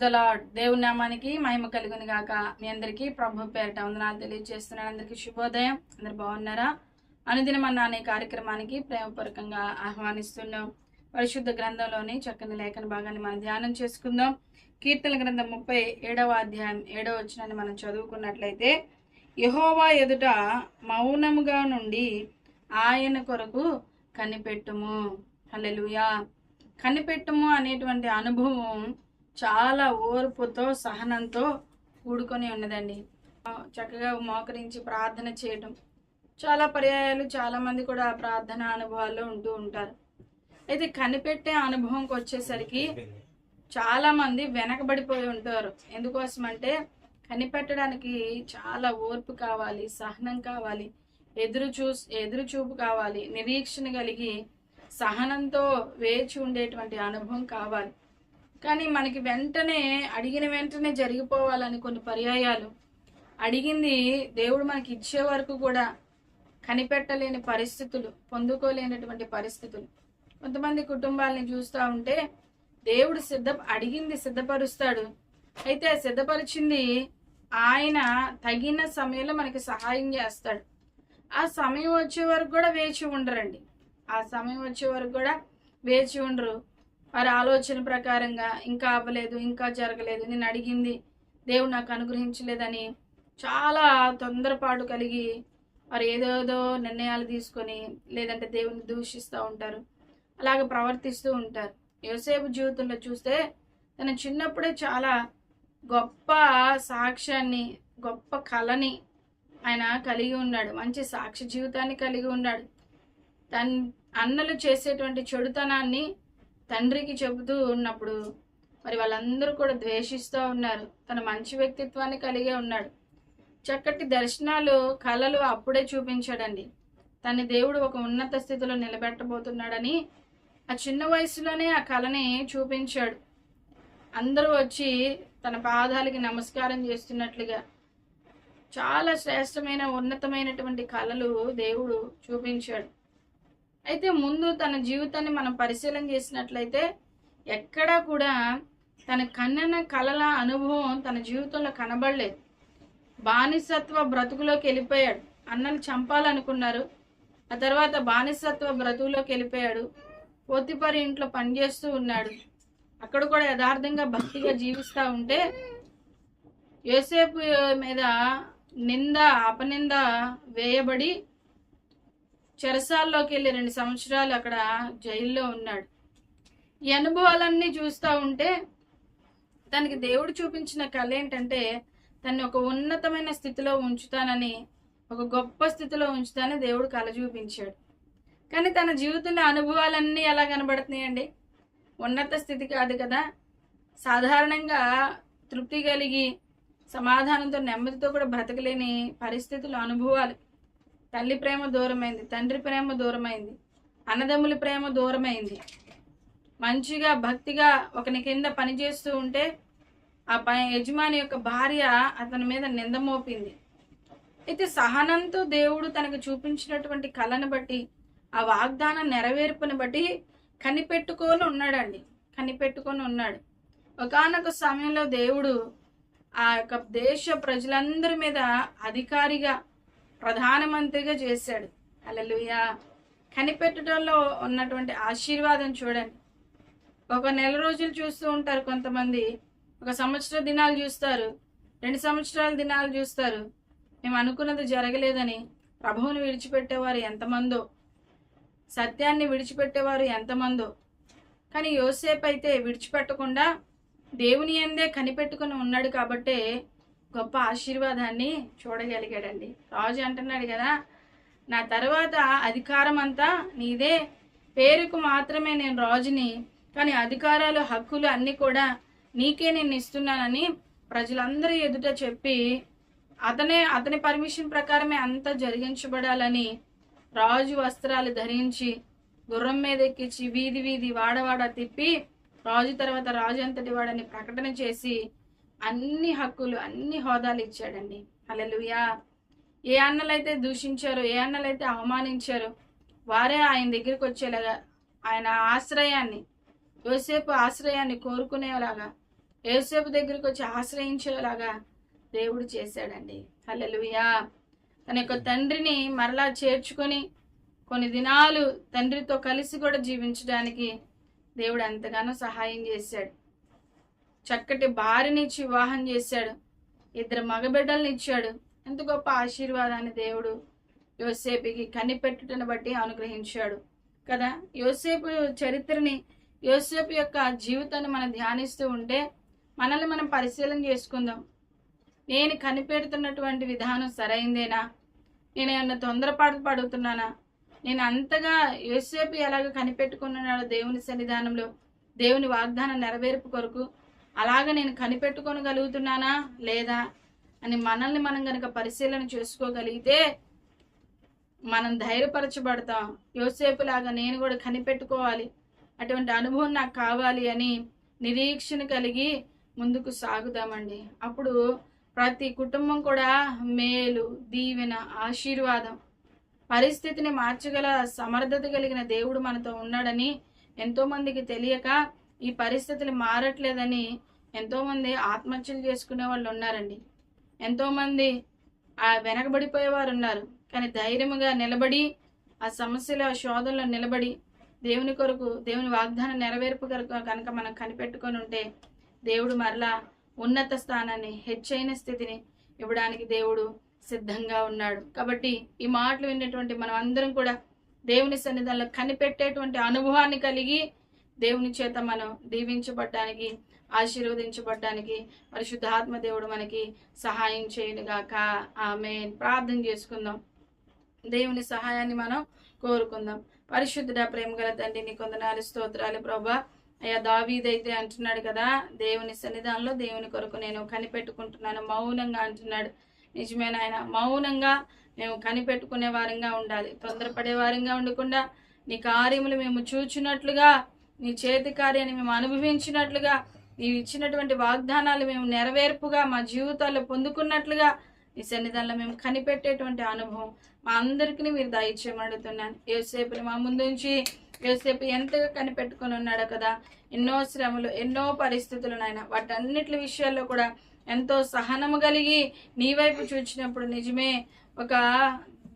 Praise the lord దేవుని నామానికి మహిమ కలుగుని గాక. మీ అందరికీ ప్రభు పేరిట వందనాలు తెలియజేస్తున్నాను అందరికీ శుభోదయం. అందరు బాగున్నారా? అనుదినం అన్న అనే కార్యక్రమానికి ప్రేమపూర్వకంగా ఆహ్వానిస్తున్నాం. పరిశుద్ధ గ్రంథంలోని చక్కని లేఖన భాగాన్ని మనం ధ్యానం చేసుకుందాం. కీర్తన గ్రంథం ముప్పై ఏడవ అధ్యాయం ఏడవ వచ్చినాన్ని మనం చదువుకున్నట్లయితే యహోవా ఎదుట మౌనముగా నుండి ఆయన కొరకు కనిపెట్టుము. హలెలుయా కనిపెట్టుము అనేటువంటి అనుభవం చాలా ఓర్పుతో సహనంతో కూడుకొని ఉన్నదండి. చక్కగా మోకరించి ప్రార్థన చేయటం. చాలా పర్యాయాలు చాలామంది కూడా ప్రార్థన అనుభవాల్లో ఉంటూ ఉంటారు. అయితే కనిపెట్టే అనుభవంకి వచ్చేసరికి చాలామంది వెనకబడిపోయి ఉంటారు. ఎందుకోసం అంటే కనిపెట్టడానికి చాలా ఓర్పు కావాలి సహనం కావాలి ఎదురు చూ ఎదురు చూపు కావాలి నిరీక్షణ కలిగి సహనంతో వేచి ఉండేటువంటి అనుభవం కావాలి. కానీ మనకి వెంటనే అడిగిన వెంటనే జరిగిపోవాలని కొన్ని పర్యాయాలు. అడిగింది దేవుడు మనకి ఇచ్చే వరకు కూడా కనిపెట్టలేని పరిస్థితులు పొందుకోలేనటువంటి పరిస్థితులు. కొంతమంది కుటుంబాలని చూస్తూ ఉంటే దేవుడు సిద్ధ అడిగింది సిద్ధపరుస్తాడు. అయితే సిద్ధపరిచింది ఆయన తగిన సమయంలో మనకి సహాయం చేస్తాడు. ఆ సమయం వచ్చే వరకు కూడా వేచి ఉండరండి. ఆ సమయం వచ్చే వరకు కూడా వేచి ఉండరు. వారి ఆలోచన ప్రకారంగా ఇంకా అవ్వలేదు ఇంకా జరగలేదు. నేను అడిగింది దేవుడు నాకు అనుగ్రహించలేదని చాలా తొందరపాటు కలిగి వారు ఏదోదో నిర్ణయాలు తీసుకొని లేదంటే దేవుని దూషిస్తూ ఉంటారు. అలాగే ప్రవర్తిస్తూ ఉంటారు. యోసేపు జీవితంలో చూస్తే తన చిన్నప్పుడే చాలా గొప్ప సాక్ష్యాన్ని గొప్ప కళని ఆయన కలిగి ఉన్నాడు. మంచి సాక్షి జీవితాన్ని కలిగి ఉన్నాడు. తన్ అన్నలు చేసేటువంటి చెడుతనాన్ని తండ్రికి చెబుతూ ఉన్నప్పుడు మరి వాళ్ళందరూ కూడా ద్వేషిస్తూ ఉన్నారు. తన మంచి వ్యక్తిత్వాన్ని కలిగే ఉన్నాడు. చక్కటి దర్శనాలు కళలు అప్పుడే చూపించాడండి. తన దేవుడు ఒక ఉన్నత స్థితిలో నిలబెట్టబోతున్నాడని ఆ చిన్న వయసులోనే ఆ కళని చూపించాడు. అందరూ వచ్చి తన పాదాలకి నమస్కారం చేస్తున్నట్లుగా చాలా శ్రేష్టమైన ఉన్నతమైనటువంటి కళలు దేవుడు చూపించాడు. అయితే ముందు తన జీవితాన్ని మనం పరిశీలన చేసినట్లయితే ఎక్కడా కూడా తన కన్నన కలల అనుభవం తన జీవితంలో కనబడలేదు. బానిసత్వ బ్రతుకులోకి వెళ్ళిపోయాడు. అన్నలు చంపాలనుకున్నారు. ఆ తర్వాత బానిసత్వ బ్రతుకులోకి వెళ్ళిపోయాడు. పోతిపరి ఇంట్లో పనిచేస్తూ ఉన్నాడు. అక్కడ కూడా యథార్థంగా భక్తిగా జీవిస్తూ ఉంటే యోసేపు మీద నింద అపనింద వేయబడి చెరసాల్లోకి వెళ్ళి రెండు సంవత్సరాలు అక్కడ జైల్లో ఉన్నాడు. ఈ అనుభవాలన్నీ చూస్తూ ఉంటే తనకి దేవుడు చూపించిన కళ ఏంటంటే తన్ని ఒక ఉన్నతమైన స్థితిలో ఉంచుతానని ఒక గొప్ప స్థితిలో ఉంచుతానని దేవుడు కళ చూపించాడు. కానీ తన జీవితంలో అనుభవాలన్నీ ఎలా కనబడుతున్నాయండి? ఉన్నత స్థితి కాదు కదా. సాధారణంగా తృప్తి కలిగి సమాధానంతో నెమ్మదితో కూడా బ్రతకలేని పరిస్థితులు అనుభవాలు. తల్లి ప్రేమ దూరమైంది తండ్రి ప్రేమ దూరమైంది అన్నదమ్ముల ప్రేమ దూరమైంది. మంచిగా భక్తిగా ఒకని కింద పనిచేస్తూ ఉంటే ఆ పై యజమాని యొక్క భార్య అతని మీద నింద మోపింది. అయితే సహనంతో దేవుడు తనకు చూపించినటువంటి కళను బట్టి ఆ వాగ్దానం నెరవేర్పుని బట్టి కనిపెట్టుకొని ఉన్నాడండి. కనిపెట్టుకొని ఉన్నాడు. ఒకానొక సమయంలో దేవుడు ఆ యొక్క దేశ ప్రజలందరి మీద అధికారిగా ప్రధానమంత్రిగా చేశాడు. అలలుయా కనిపెట్టడంలో ఉన్నటువంటి ఆశీర్వాదం చూడండి. ఒక నెల రోజులు చూస్తూ ఉంటారు కొంతమంది. ఒక సంవత్సర దినాలు చూస్తారు. రెండు సంవత్సరాల దినాలు చూస్తారు. మేము అనుకున్నది జరగలేదని ప్రభువుని విడిచిపెట్టేవారు ఎంతమందో సత్యాన్ని విడిచిపెట్టేవారు ఎంతమందో. కానీ యోసేపు అయితే విడిచిపెట్టకుండా దేవుని ఎందే కనిపెట్టుకుని ఉన్నాడు కాబట్టే గొప్ప ఆశీర్వాదాన్ని చూడగలిగాడండి. రాజు అంటున్నాడు కదా నా తర్వాత అధికారం అంతా నీదే. పేరుకు మాత్రమే నేను రాజుని కానీ అధికారాలు హక్కులు అన్నీ కూడా నీకే నేను ఇస్తున్నానని ప్రజలందరూ ఎదుట చెప్పి అతనే అతని పర్మిషన్ ప్రకారమే అంతా జరిగించబడాలని రాజు వస్త్రాలు ధరించి గుర్రం మీద ఎక్కించి వీధి వీధి వాడవాడ తిప్పి రాజు తర్వాత రాజు అంతటి వాడని ప్రకటన చేసి అన్ని హక్కులు అన్ని హోదాలు ఇచ్చాడండి. హల్లెలూయా. ఏ అన్నలైతే దూషించారో ఏ అన్నలైతే అవమానించారో వారే ఆయన దగ్గరికి వచ్చేలాగా ఆయన ఆశ్రయాన్ని యోసేపు ఆశ్రయాన్ని కోరుకునేలాగా యోసేపు దగ్గరికి వచ్చి ఆశ్రయించేలాగా దేవుడు చేశాడండి. హల్లెలూయా. తన యొక్క తండ్రిని మరలా చేర్చుకొని కొన్ని దినాలు తండ్రితో కలిసి కూడా జీవించడానికి దేవుడు ఎంతగానో సహాయం చేశాడు. చక్కటి భార్యనిచ్చి వివాహం చేశాడు. ఇద్దరు మగబిడ్డల్ని ఇచ్చాడు. ఎంత గొప్ప ఆశీర్వాదాన్ని దేవుడు యోసేపుకి కనిపెట్టుటను బట్టి అనుగ్రహించాడు. కదా? యోసేపు చరిత్రని యోసేపు యొక్క జీవితాన్ని మనం ధ్యానిస్తూ ఉంటే మనల్ని మనం పరిశీలన చేసుకుందాం. నేను కనిపెడుతున్నటువంటి విధానం సరైందేనా? నేను ఏమన్నా తొందరపాటు పడుతున్నానా? నేను అంతగా యోసేపు ఎలాగ కనిపెట్టుకున్నాడో దేవుని సన్నిధానంలో దేవుని వాగ్దానం నెరవేర్పు కొరకు అలాగ నేను కనిపెట్టుకోగలుగుతున్నానా లేదా అని మనల్ని మనం గనక పరిశీలన చేసుకోగలిగితే మనం ధైర్యపరచబడతాం. యోసేపు లాగా నేను కూడా కనిపెట్టుకోవాలి. అటువంటి అనుభవం నాకు కావాలి అని నిరీక్షణ కలిగి ముందుకు సాగుదామండి. అప్పుడు ప్రతి కుటుంబం కూడా మేలు దీవెన ఆశీర్వాదం పరిస్థితిని మార్చగల సమర్థత కలిగిన దేవుడు మనతో ఉన్నాడని ఎంతోమందికి తెలియక ఈ పరిస్థితులు మారట్లేదని ఎంతోమంది ఆత్మహత్యలు చేసుకునే వాళ్ళు ఉన్నారండి. ఎంతోమంది ఆ వెనకబడిపోయేవారు ఉన్నారు. కానీ ధైర్యముగా నిలబడి ఆ సమస్యల శోధనలో నిలబడి దేవుని కొరకు దేవుని వాగ్దానం నెరవేర్పు కొరకు కనుక మనం కనిపెట్టుకొని ఉంటే దేవుడు మరలా ఉన్నత స్థానాన్ని హెచ్చైన స్థితిని ఇవ్వడానికి దేవుడు సిద్ధంగా ఉన్నాడు. కాబట్టి ఈ మాటలు విన్నటువంటి మనం అందరం కూడా దేవుని సన్నిధానంలో కనిపెట్టేటువంటి అనుభవాన్ని కలిగి దేవుని చేత మనం దీవించబడ్డానికి ఆశీర్వదించబడ్డానికి పరిశుద్ధాత్మ దేవుడు మనకి సహాయం చేయనుగాక ఆమె ప్రార్థన చేసుకుందాం. దేవుని సహాయాన్ని మనం కోరుకుందాం. పరిశుద్ధుడ ప్రేమ గల తండ్రి నీ కొందనాలు స్తోత్రాలు ప్రభా. అయ్యా దావీదైతే అంటున్నాడు కదా దేవుని సన్నిధానంలో దేవుని కొరకు నేను కనిపెట్టుకుంటున్నాను మౌనంగా అంటున్నాడు. నిజమే నాయన మౌనంగా మేము కనిపెట్టుకునే వారంగా ఉండాలి. తొందరపడే వారంగా ఉండకుండా నీ కార్యములు మేము చూచినట్లుగా నీ చేతి కార్యాన్ని మేము అనుభవించినట్లుగా నీవు ఇచ్చినటువంటి వాగ్దానాలు మేము నెరవేర్పుగా మా జీవితాల్లో పొందుకున్నట్లుగా ఈ సన్నిధానంలో మేము కనిపెట్టేటువంటి అనుభవం మా అందరికీ మీరు దయచేయమడుతున్నాను ఏసేపుని మా ముందు నుంచి ఏసేపు ఎంతగా కనిపెట్టుకుని ఉన్నాడో కదా ఎన్నో శ్రమలు ఎన్నో పరిస్థితులు నాయన వాటన్నిటి విషయాల్లో కూడా ఎంతో సహనము కలిగి నీ వైపు చూచినప్పుడు నిజమే ఒక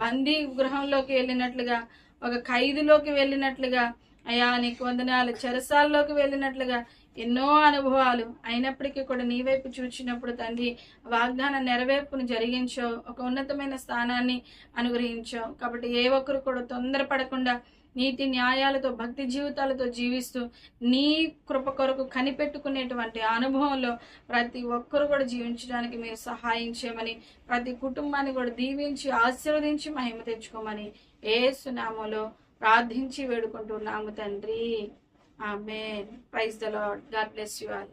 బందీ గృహంలోకి వెళ్ళినట్లుగా ఒక ఖైదులోకి వెళ్ళినట్లుగా అయా నీకు వందనాలు. చెరసాల్లోకి వెళ్ళినట్లుగా ఎన్నో అనుభవాలు అయినప్పటికీ కూడా నీ వైపు చూచినప్పుడు తండ్రి వాగ్దాన నెరవేర్పును జరిగించావు. ఒక ఉన్నతమైన స్థానాన్ని అనుగ్రహించావు. కాబట్టి ఏ ఒక్కరు కూడా తొందరపడకుండా నీతి న్యాయాలతో భక్తి జీవితాలతో జీవిస్తూ నీ కృప కొరకు కనిపెట్టుకునేటువంటి అనుభవంలో ప్రతి ఒక్కరు కూడా జీవించడానికి మీరు సహాయం చేయమని ప్రతి కుటుంబాన్ని కూడా దీవించి ఆశీర్వదించి మహిమ తెచ్చుకోమని ఏ సునామలో ప్రార్థించి వేడుకుంటున్నాము తండ్రి. Amen praise the lord God bless you all.